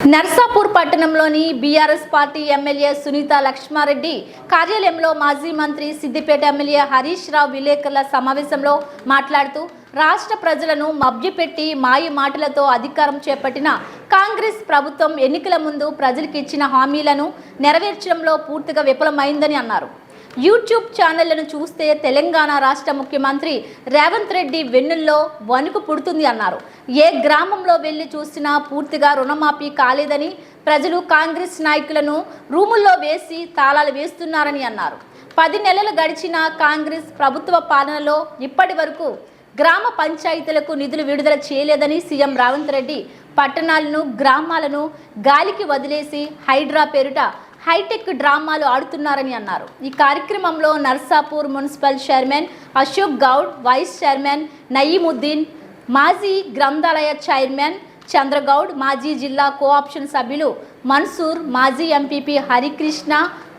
నర్సాపూర్ పట్టణంలోని BRS party MLA Sunitha Laxma Reddy కార్యాలయంలో మాజీ మంత్రి సిద్దిపేట ఎమ్మెల్యే హరీష్ రావు విలేకరుల సమావేశంలో మాట్లాడుతూ రాష్ట్ర ప్రజలను మభ్యపెట్టి మాయ మాటలతో అధికారం చేపట్టిన కాంగ్రెస్ ప్రభుత్వం ఎన్నికల ముందు ప్రజలకు ఇచ్చిన హామీలను నెరవేర్చడంలో పూర్తిగా విఫలమైందని అన్నారు. యూట్యూబ్ ఛానళ్ళను చూస్తే తెలంగాణ రాష్ట్ర ముఖ్యమంత్రి రేవంత్ రెడ్డి వెన్నుల్లో వణుకు పుడుతుంది అన్నారు. ఏ గ్రామంలో వెళ్ళి చూసినా పూర్తిగా రుణమాఫీ కాలేదని ప్రజలు కాంగ్రెస్ నాయకులను రూముల్లో వేసి తాళాలు వేస్తున్నారని అన్నారు. పది నెలలు గడిచిన కాంగ్రెస్ ప్రభుత్వ పాలనలో ఇప్పటి వరకు గ్రామ పంచాయతీలకు నిధులు విడుదల చేయలేదని సీఎం రేవంత్ రెడ్డి పట్టణాలను గ్రామాలను గాలికి వదిలేసి హైడ్రా పేరుట హైటెక్ డ్రామాలు ఆడుతున్నారని అన్నారు. ఈ కార్యక్రమంలో Narsapur municipal chairman Ashok Goud vice chairman Nayeemuddin మాజీ గ్రంథాలయ చైర్మన్ చంద్రగౌడ్ మాజీ జిల్లా కోఆప్షన్ సభ్యులు మన్సూర్ మాజీ ఎంపీపీ హరికృష్ణ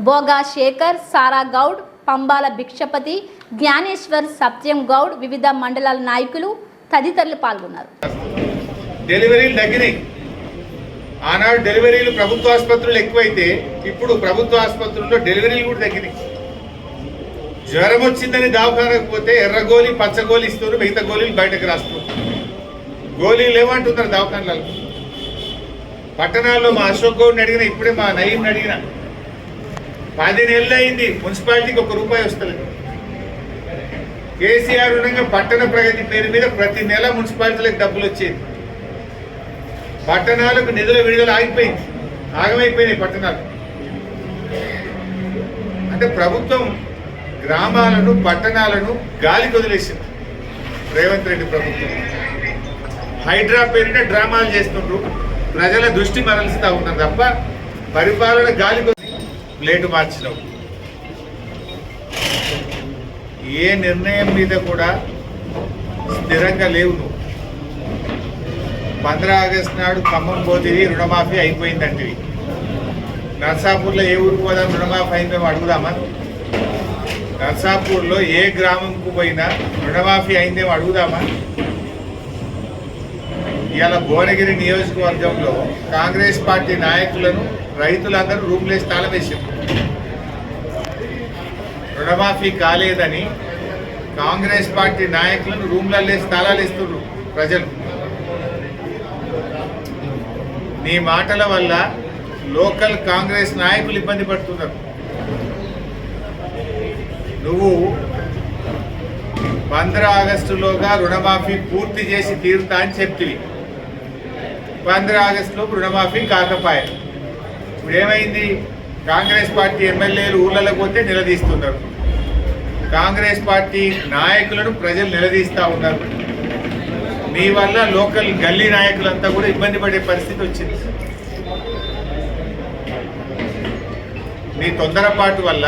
బోగా శేఖర్ సారా గౌడ్ పంబాల భిక్షపతి జ్ఞానేశ్వర్ సత్యం గౌడ్ వివిధ మండలాల నాయకులు తదితరులు పాల్గొన్నారు. డెలివరీలు ఆనాడు డెలివరీలు ప్రభుత్వ ఆసుపత్రులు ఎక్కువైతే ఇప్పుడు ప్రభుత్వ ఆసుపత్రుల్లో డెలివరీలు కూడా తగ్గినాయి. జ్వరం వచ్చిందని దవాఖానకు పోతే ఎర్ర గోళీ పచ్చ గోళీ ఇస్తున్నారు మిగతా గోళీలు బయటకు రాస్తున్నారు. గోళీలు ఏమంటున్నారు దవాఖానలలో పట్టణాల్లో మా అశోక్ గౌడ్ని అడిగిన ఇప్పుడే మా నయీంని అడిగిన పది నెలలు అయింది మున్సిపాలిటీకి ఒక రూపాయి వస్తలేదు. కేసీఆర్ ఉండగా పట్టణ ప్రగతి పేరు మీద ప్రతి నెల మున్సిపాలిటీలకు డబ్బులు వచ్చేది. పట్టణాలకు నిధుల విడుదల ఆగిపోయింది. ఆగమైపోయినాయి పట్టణాలు. అంటే ప్రభుత్వం గ్రామాలను పట్టణాలను గాలి వదిలేసింది రేవంత్ రెడ్డి ప్రభుత్వం. హైడ్రా పేరిట డ్రామాలు చేస్తుండ్రు. ప్రజల దృష్టి మరలిస్తూ ఉన్నారు తప్ప పరిపాలన గాలి వదిలి ప్లేటు మార్చినావు ఏ నిర్ణయం మీద కూడా స్థిరంగా లేవు నువ్వు. పంద్రా ఆగస్టు నాడు ఖమ్మం పోతివి రుణమాఫీ అయిపోయిందంటివి నర్సాపూర్లో ఏ ఊరికి పోదాం రుణమాఫీ అయిందో అడుగుదామా? నర్సాపూర్లో ఏ గ్రామంకు పోయినా రుణమాఫీ అయిందేమో అడుగుదామా? ఇవాళ భువనగిరి నియోజకవర్గంలో కాంగ్రెస్ పార్టీ నాయకులను రైతులందరూ రూమ్లేసి తాళవేశారు రుణమాఫీ కాలేదని కాంగ్రెస్ పార్టీ నాయకులను రూమ్లలో వేసి తాళాలు ఇస్తున్నారు ప్రజలు. నీ మాటల వల్ల లోకల్ కాంగ్రెస్ నాయకులు ఇబ్బంది పడుతున్నారు. నువ్వు పంద్రా ఆగస్టులోగా రుణమాఫీ పూర్తి చేసి తీరుతా అని చెప్తివి. పంద్రా ఆగస్టులో రుణమాఫీ కాకపాయ. ఇప్పుడు ఏమైంది కాంగ్రెస్ పార్టీ ఎమ్మెల్యేలు ఊళ్ళలోకి పోతే నిలదీస్తున్నారు. కాంగ్రెస్ పార్టీ నాయకులను ప్రజలు నిలదీస్తూ ఉన్నారు. మీ వల్ల లోకల్ గల్లీ నాయకులంతా కూడా ఇబ్బంది పడే పరిస్థితి వచ్చింది. మీ తొందరపాటు వల్ల